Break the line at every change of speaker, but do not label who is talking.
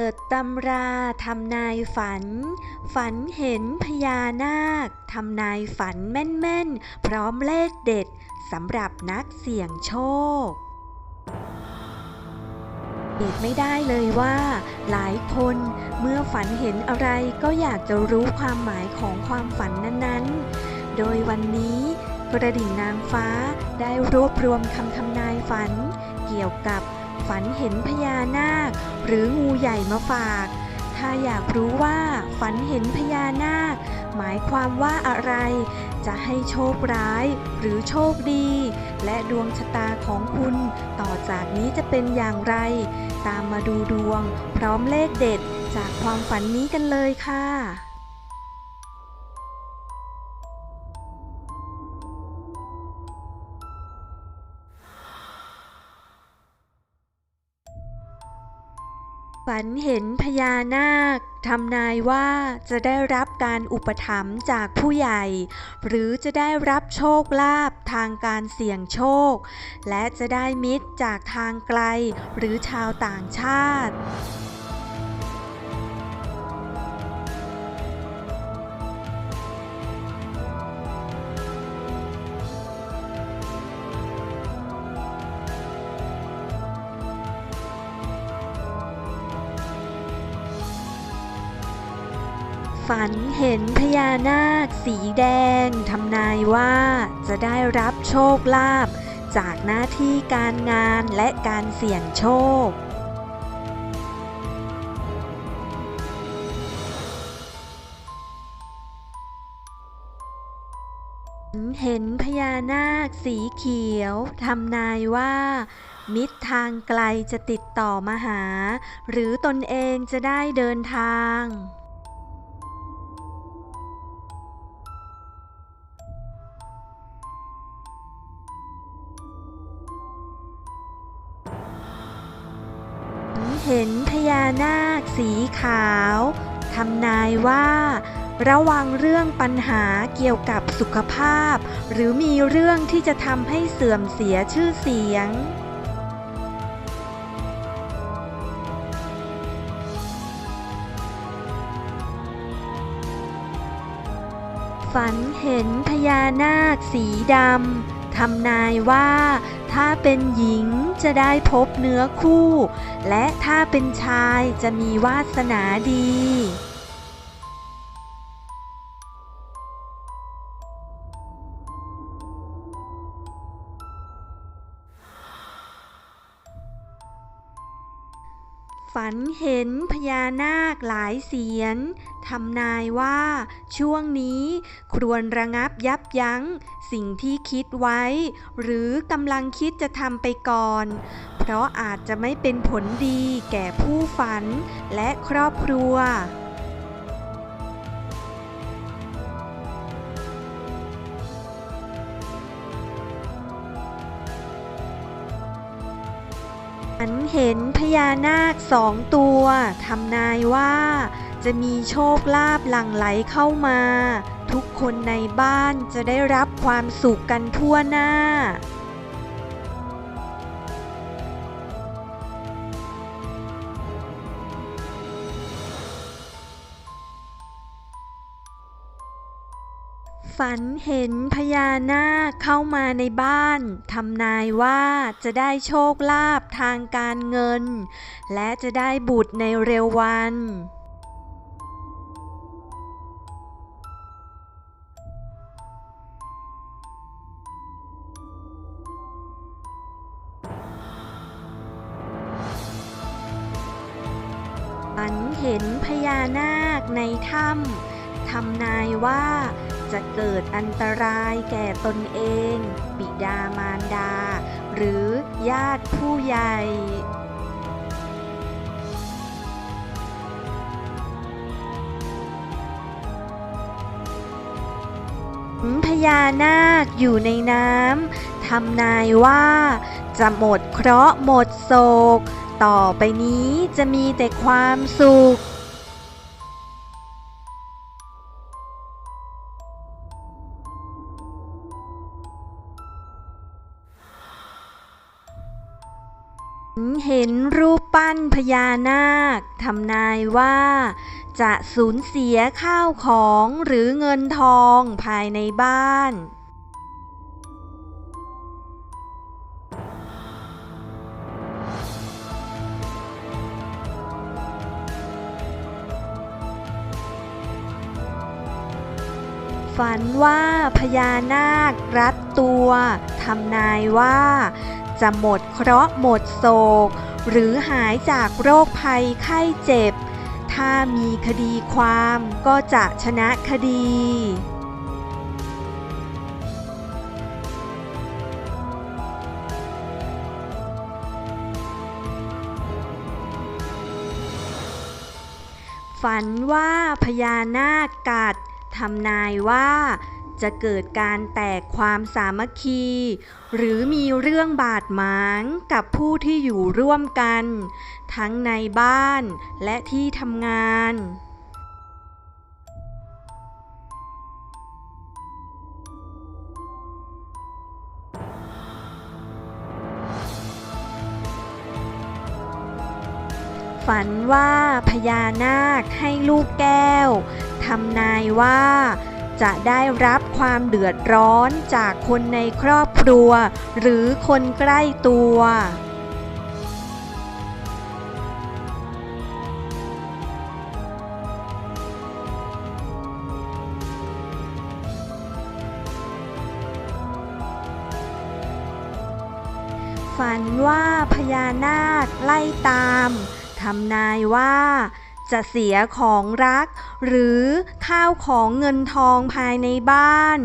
เปิดตำราทำนายฝัน ฝันเห็นพญานาคทำนายฝันแม่นๆ พร้อมเลขเด็ดสำหรับนักเสี่ยงโชคเดไม่ได้เลยว่า หลายคนเมื่อฝันเห็นอะไรก็อยากจะรู้ความหมายของความฝันนั้นๆ โดยวันนี้กระดิ่งนางฟ้าได้รวบรวมคำทำนายฝัน เกี่ยวกับ ฝันเห็นพญานาค หรืองูใหญ่มาฝาก ถ้าอยากรู้ว่าฝันเห็นพญานาค หมายความว่าอะไร จะให้โชคร้ายหรือโชคดี และดวงชะตาของคุณ ต่อจากนี้จะเป็นอย่างไร ตามมาดูดวง พร้อมเลขเด็ดจากความฝันนี้กันเลยค่ะ ฝันเห็นพญานาคทำนายว่าจะได้รับการอุปถัมภ์จากผู้ใหญ่ หรือจะได้รับโชคลาภทางการเสี่ยงโชค และจะได้มิตรจากทางไกลหรือชาวต่างชาติ ฝันเห็นพญานาคสีแดงทำนายว่าจะได้รับโชคลาภจากหน้าที่การงานและการเสี่ยงโชค เห็นพญานาคสีเขียวทำนายว่า มิตรทางไกลจะติดต่อมาหา หรือตนเองจะได้เดินทาง เห็นพญานาคสีขาวทำนายว่า ระวังเรื่องปัญหาเกี่ยวกับสุขภาพ หรือมีเรื่องที่จะทำให้เสื่อมเสียชื่อเสียง ฝันเห็นพญานาคสีดำทำนายว่า ถ้าเป็นหญิงจะได้พบเนื้อคู่ และถ้าเป็นชายจะมีวาสนาดี ฝันเห็นพญานาคหลายเสียนทำนายว่า ช่วงนี้ควรระงับยับยั้ง สิ่งที่คิดไว้ หรือกำลังคิดจะทำไปก่อน เพราะอาจจะไม่เป็นผลดีแก่ผู้ฝันและครอบครัว ฉันเห็นพญานาคสองตัวทำนายว่า จะมีโชคลาภหลั่งไหลเข้ามา ทุกคนในบ้านจะได้รับความสุขกันทั่วหน้า ฝันเห็นพญานาคเข้ามาในบ้านทำนายว่าจะได้โชคลาภทางการเงิน และจะได้บุตรในเร็ววัน ฝันเห็นพญานาคในถ้ำทำนายว่า จะเกิดอันตรายแก่ตนเอง บิดามารดา หรือญาติผู้ใหญ่พญานาคอยู่ในน้ำทำนายว่าจะหมดเคราะห์หมดโศก ต่อไปนี้จะมีแต่ความสุข เห็นรูปปั้นพญานาคทำนายว่า จะสูญเสียข้าวของหรือเงินทองภายในบ้าน ฝันว่าพญานาครัดตัวทำนายว่า จะหมดเคราะห์หมดโศก หรือหายจากโรคภัยไข้เจ็บ ถ้ามีคดีความก็จะชนะคดีฝันว่าพญานาคกัด ทำนายว่า จะเกิดการแตกความสามัคคี หรือมีเรื่องบาดหมางกับผู้ที่อยู่ร่วมกัน ทั้งในบ้านและที่ทำงานฝันว่าพญานาคให้ลูกแก้ว ทำนายว่า จะได้รับความเดือดร้อนจากคนในครอบครัว หรือคนใกล้ตัว ฝันว่าพญานาคไล่ตามทำนายว่า จะเสียของรัก หรือข้าวของเงินทองภายในบ้าน